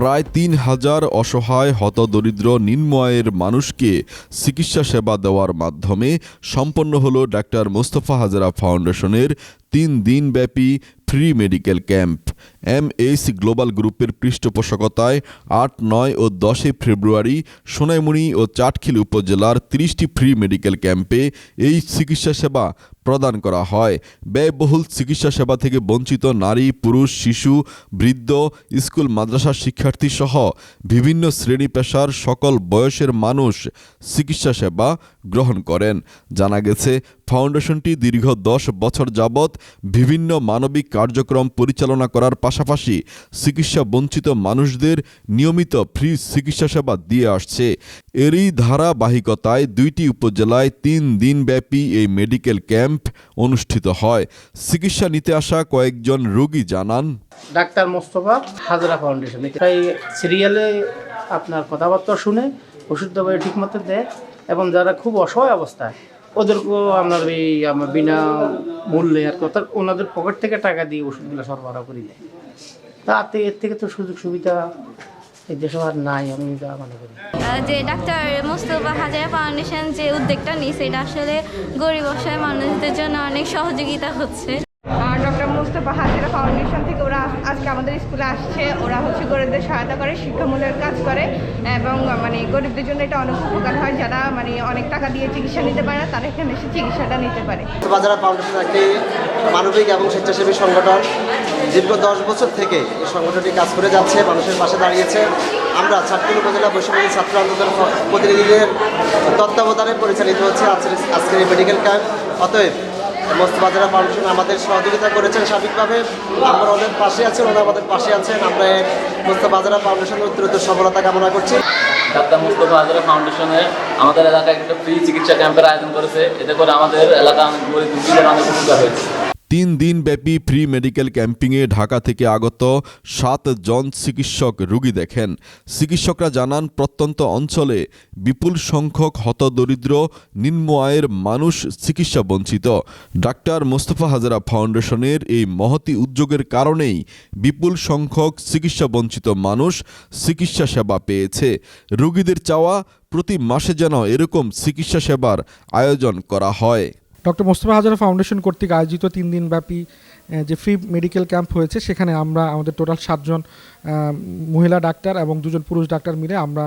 প্রায় তিন হাজার অসহায়, হতদরিদ্র নিম্নয়ের মানুষকে চিকিৎসা সেবা দেওয়ার মাধ্যমে সম্পন্ন হল ডাক্তার মোস্তফা হাজারা ফাউন্ডেশনের তিন দিনব্যাপী free medical camp. M H global গ্রুপের পৃষ্ঠপোষকতায় আট, নয় ও দশই ফেব্রুয়ারি সোনাইমুড়ি ও চাটখিল উপজেলার তিরিশটি ফ্রি মেডিকেল ক্যাম্পে এই চিকিৎসা সেবা প্রদান করা হয়। ব্যয়বহুল চিকিৎসা সেবা থেকে বঞ্চিত নারী, পুরুষ, শিশু, বৃদ্ধ, স্কুল মাদ্রাসার শিক্ষার্থী সহ বিভিন্ন শ্রেণি পেশার সকল বয়সের মানুষ চিকিৎসা সেবা গ্রহণ করেন। জানা গেছে, ফাউন্ডেশনটি দীর্ঘ দশ বছর যাবৎ বিভিন্ন মানবিক কার্যক্রম পরিচালনা করার পাশাপাশি চিকিৎসা বঞ্চিত মানুষদের নিয়মিত ফ্রি চিকিৎসা সেবা দিয়ে আসছে। এরই ধারাবাহিকতায় দুইটি উপজেলায় তিন দিনব্যাপী এই মেডিকেল ক্যাম্প অনুষ্ঠিত হয়। চিকিৎসা নিতে আসা কয়েকজন রোগী জানান, ডাক্তার মোস্তফা হাজরা ফাউন্ডেশন। তাই সিরিয়ালে আপনার কথাবার্তা শুনে, ওষুধ দবাই ঠিক মতো দেয় এবং যারা খুব অসহায় অবস্থায়, ওদেরকেও আপনার এই বিনা মূল্যে আর কথা ওনাদের পকেট থেকে টাকা দিয়ে ওষুধগুলো সরবরাহ করে দেয়। তাতে এর থেকে তো সুযোগ সুবিধা এই দেশে আর নাই আমি যা মনে করি। যে ডাক্তার মোস্তফা হাজারা ফাউন্ডেশন যে উদ্যোগটা নিয়েছে এটা আসলে গরিব অসহায় মানুষদের জন্য অনেক সহযোগিতা হচ্ছে। ডক্টর মুস্তফা হাজিরা ফাউন্ডেশন থেকে ওরা আজকে আমাদের স্কুলে আসছে। ওরা হচ্ছে গরিবদের সহায়তা করে শিক্ষামূলক কাজ করে এবং মানে গরিবদের জন্য এটা অনেক উপকার হয়। যারা মানে অনেক টাকা দিয়ে চিকিৎসা নিতে পারে না তারা এখানে এসে চিকিৎসাটা নিতে পারে। বাজারা ফাউন্ডেশন একটি মানবিক এবং স্বেচ্ছাসেবী সংগঠন। দীর্ঘ দশ বছর থেকে এই সংগঠনটি কাজ করে যাচ্ছে, মানুষের পাশে দাঁড়িয়েছে। আমরা ছাত্র উপজেলা বৈষম্য ছাত্র আন্দোলন প্রতিনিধিদের তত্ত্বাবধানে পরিচালিত হচ্ছে আজকের আজকের এই মেডিকেল ক্যাম্প অতএব মোস্তবাজারা ফাউন্ডেশন আমাদের সহযোগিতা করেছেন সার্বিকভাবে। আমরা ওদের পাশে আছেন ওরা আমাদের পাশে আছেন। আমরা মোস্তফাজারা ফাউন্ডেশনের উত্তরোত্তর সফলতা কামনা করছি। ডাক্তার মুস্তফা আজরা ফাউন্ডেশনে আমাদের এলাকায় একটা ফ্রি চিকিৎসা ক্যাম্পের আয়োজন করেছে। এতে করে আমাদের এলাকা অনেক গরিব দুর্গীদের অনেক উপকার হয়েছে। তিন দিনব্যাপী ফ্রি মেডিকেল ক্যাম্পিংয়ে ঢাকা থেকে আগত সাত জন চিকিৎসক রুগী দেখেন। চিকিৎসকরা জানান, প্রত্যন্ত অঞ্চলে বিপুল সংখ্যক হতদরিদ্র, নিম্ন আয়ের মানুষ চিকিৎসা বঞ্চিত। ডাক্তার মোস্তফা হাজারা ফাউন্ডেশনের এই মহতি উদ্যোগের কারণেই বিপুল সংখ্যক চিকিৎসা বঞ্চিত মানুষ চিকিৎসা সেবা পেয়েছে। রুগীদের চাওয়া প্রতি মাসে যেন এরকম চিকিৎসা সেবার আয়োজন করা হয়। ডক্টর মোস্তফা হাজারা ফাউন্ডেশন কর্তৃক আয়োজিত তিন দিনব্যাপী যে ফ্রি মেডিকেল ক্যাম্প হয়েছে, সেখানে আমরা আমাদের টোটাল সাতজন মহিলা ডাক্তার এবং দুজন পুরুষ ডাক্তার মিলে আমরা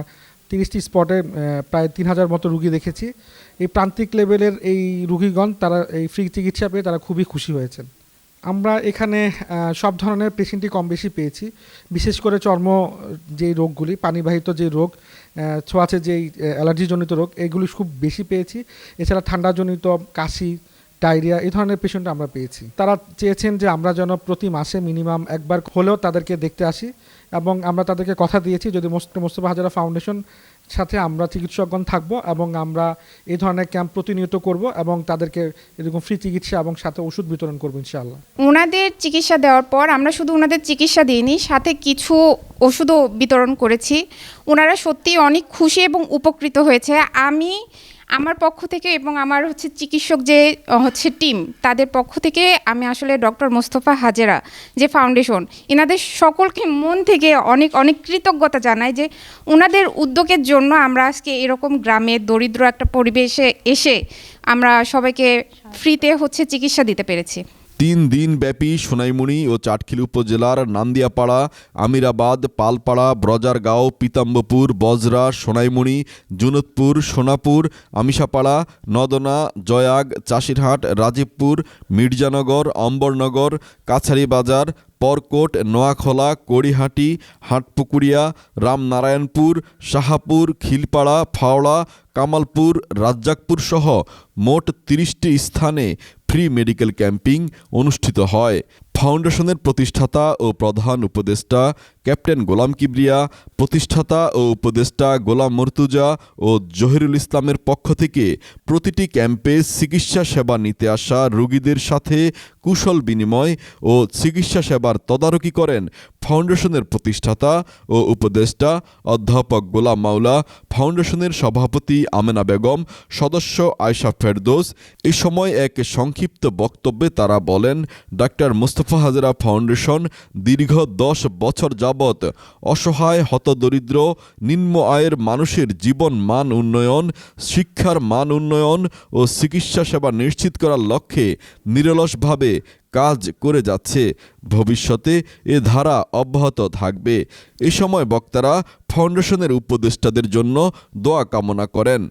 তিরিশটি স্পটে প্রায় তিন হাজার মতো রুগী দেখেছি। এই প্রান্তিক লেভেলের এই রুগীগণ, তারা এই ফ্রি চিকিৎসা পেয়ে তারা খুবই খুশি হয়েছেন। আমরা এখানে সব ধরনের পেশেন্টই কম বেশি পেয়েছি। বিশেষ করে চর্ম যে রোগগুলি, পানিবাহিত যে রোগ ছোঁয়াচে যেই অ্যালার্জিজনিত রোগ, এগুলি খুব বেশি পেয়েছি। এছাড়া ঠান্ডাজনিত, কাশি, ডায়রিয়া, এই ধরনের পেশেন্ট আমরা পেয়েছি। তারা চেয়েছেন যে আমরা যেন প্রতি মাসে মিনিমাম একবার হলেও তাদেরকে দেখতে আসি এবং আমরা তাদেরকে কথা দিয়েছি। যদি মোস্ত- মোস্তফা হাজারা ফাউন্ডেশন সাথে আমরা চিকিৎসকগণ থাকব এবং আমরা এই ধরনের ক্যাম্প প্রতিনিয়ত করব এবং তাদেরকে এরকম ফ্রি চিকিৎসা এবং সাথে ওষুধ বিতরণ করব, ইনশাআল্লাহ। ওনাদের চিকিৎসা দেওয়ার পর আমরা শুধু ওনাদের চিকিৎসা দিইনি, সাথে কিছু ওষুধও বিতরণ করেছি। ওনারা সত্যিই অনেক খুশি এবং উপকৃত হয়েছে। আমি আমার পক্ষ থেকে এবং আমার হচ্ছে চিকিৎসক যে হচ্ছে টিম তাদের পক্ষ থেকে আমি আসলে ডক্টর মোস্তফা হাজেরা যে ফাউন্ডেশন এনাদের সকলকে মন থেকে অনেক অনেক কৃতজ্ঞতা জানাই যে ওনাদের উদ্যোগের জন্য আমরা আজকে এরকম গ্রামে দরিদ্র একটা পরিবেশে এসে আমরা সবাইকে ফ্রিতে হচ্ছে চিকিৎসা দিতে পেরেছি। তিন দিন ব্যাপী সোনাইমুড়ি ও চাটখিল উপজেলার নান্দিয়াপাড়া, আমিরাবাদ, পালপাড়া, ব্রজারগাঁও পিতাম্বপুর বজরা সোনাইমুড়ি জুনতপুর সোনাপুর, আমিষাপাড়া, নদনা, জয়াগ, চাষিরহাট, রাজীবপুর, মির্জানগর, অম্বরনগর, কাছারিবাজার পরকোট নোয়াখোলা, কড়িহাটি, হাটপুকুরিয়া, রামনারায়ণপুর, শাহাপুর, খিলপাড়া, ফাওড়া, কামালপুর, রাজ্জাকপুর সহ মোট তিরিশটি স্থানে ফ্রি মেডিকেল ক্যাম্পিং অনুষ্ঠিত হয়। ফাউন্ডেশনের প্রতিষ্ঠাতা ও প্রধান উপদেষ্টা ক্যাপ্টেন গোলাম কিবরিয়া, প্রতিষ্ঠাতা ও উপদেষ্টা গোলাম মর্তুজা ও জহিরুল ইসলামের পক্ষ থেকে প্রতিটি ক্যাম্পে চিকিৎসা সেবা নিতে আসা রোগীদের সাথে কুশল বিনিময় ও চিকিৎসা সেবার তদারকি করেন ফাউন্ডেশনের প্রতিষ্ঠাতা ও উপদেষ্টা অধ্যাপক গোলাম মাওলা, ফাউন্ডেশনের সভাপতি আমেনা বেগম, সদস্য আয়শা ফেরদোস। এ সময় এক সংক্ষিপ্ত বক্তব্যে তারা বলেন, ডাক্তার মোস্তফা মোস্তফা হাজরা ফাউন্ডেশন দীর্ঘ দশ বছর যাবৎ অসহায়, হতদরিদ্র, নিম্ন আয়ের মানুষের জীবন মান উন্নয়ন, শিক্ষার মান উন্নয়ন ও চিকিৎসা সেবা নিশ্চিত করার লক্ষ্যে নিরলসভাবে কাজ করে যাচ্ছে। ভবিষ্যতে এ ধারা অব্যাহত থাকবে। এ সময় বক্তারা ফাউন্ডেশনের উপদেষ্টাদের জন্য দোয়া কামনা করেন।